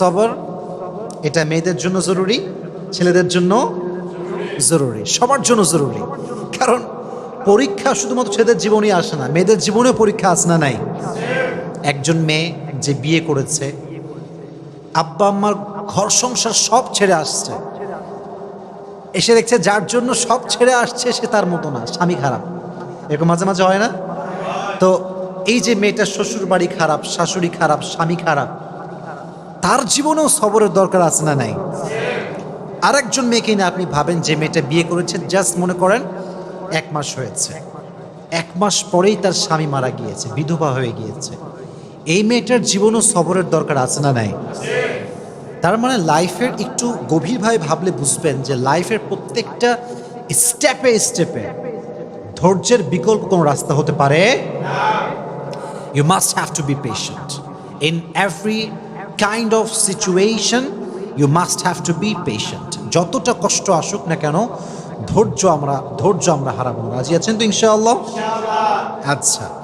সবর, এটা মেয়েদের জন্য জরুরি, ছেলেদের জন্য জরুরি, সবার জন্য জরুরি। কারণ পরীক্ষা শুধুমাত্র ছেলেদের জীবনই আসে না, মেয়েদের জীবনেও পরীক্ষা আসে না নাই? একজন মেয়ে যে বিয়ে করেছে, আব্বা আম্মার ঘর সংসার সব ছেড়ে আসছে। এসে দেখছে যার জন্য সব ছেড়ে আসছে সে তার মতো না, স্বামী খারাপ। এরকম মাঝে মাঝে হয় না? তো এই যে মেয়েটার শ্বশুর বাড়ি খারাপ, শাশুড়ি খারাপ, স্বামী খারাপ তার জীবনেও সবরের দরকার আছে না নাই? আরেকজন মেয়েকে নিয়ে আপনি ভাবেন যে মেয়েটা বিয়ে করেছে, জাস্ট মনে করেন এক মাস হয়েছে। এক মাস পরেই তার স্বামী মারা গিয়েছে, বিধবা হয়ে গিয়েছে। এই মেয়েটার জীবনও সবরের দরকার আছে না নাই? তার মানে লাইফের একটু গভীরভাবে ভাবলে বুঝবেন যে লাইফের প্রত্যেকটা স্টেপে স্টেপে ধৈর্যের বিকল্প কোনো রাস্তা হতে পারে? You must have to be patient in every kind of situation you must have to be patient যতটা কষ্ট আসুক না কেন, ধৈর্য আমরা ধৈর্য আমরা হারাবো। রাজি আছেন তো ইনশাআল্লাহ? আচ্ছা।